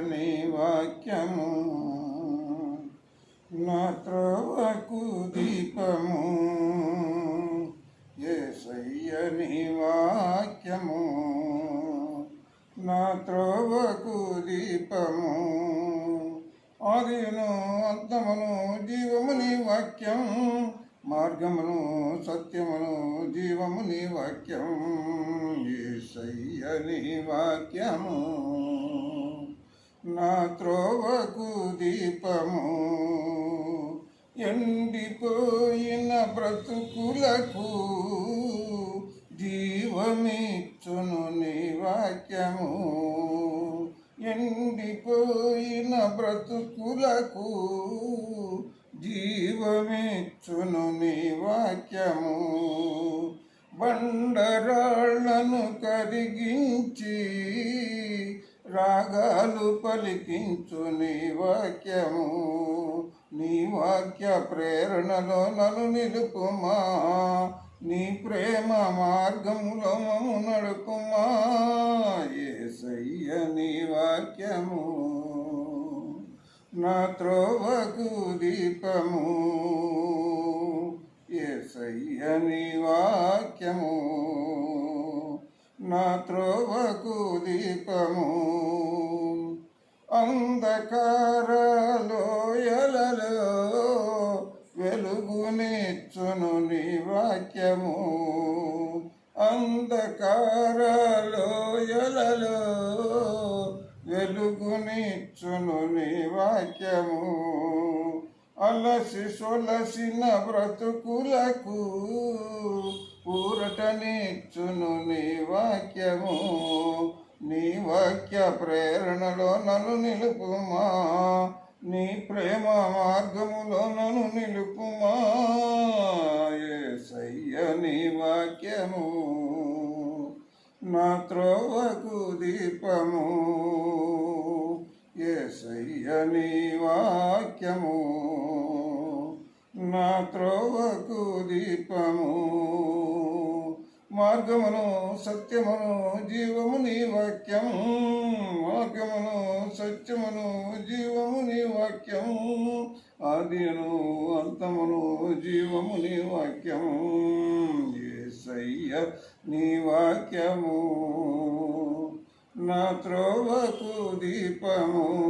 మీ వాక్యము. నా త్రోవకు దీపము. ఏసయ్యని వాక్యము. నా దీపము. ఆదిను అంతమును జీవముని వాక్యం మార్గమును సత్యమును జీవముని వాక్యం ఏసయ్యని వాక్యము. నా త్రోవకు దీపము. ఎండిపోయిన బ్రతుకులకు జీవమిచ్చును నీ వాక్యము. ఎండిపోయిన బ్రతుకులకు జీవమిచ్చును నీ వాక్యము. బండరాళ్ళను కరిగించి రాగాలు పలికించు నీ వాక్యము. నీ వాక్య ప్రేరణలో నలు నిలుపుమా. నీ ప్రేమ మార్గములో మము నడుపుమా. ఏసయ్య నీ వాక్యము. నా త్రోవకు దీపము. ఏసయ్య నీ వాక్యము. నా త్రోవకు దీపము. అంధకారలోయలలో వెలుగునిచ్చును నీ వాక్యము. అంధకారలోయలలో వెలుగునిచ్చును నీ వాక్యము. అలసి సొలసిన బ్రతుకులకు ఊరటనిచ్చును నీ వాక్యము. నీ వాక్య ప్రేరణలో నన్ను నిలుపుమా. నీ ప్రేమ మార్గములో నన్ను నిలుపుమా. ఏసయ్య నీ వాక్యము. నా త్రోవకు దీపము. నా త్రోవకు దీపము. మార్గమును సత్యమును జీవము నీ వాక్యం మార్గమును సత్యమును జీవము నీ వాక్యం ఆదిను అంతమును జీవము నీ వాక్యం ఏసయ్య నీ వాక్యము. నా త్రోవకు దీపము.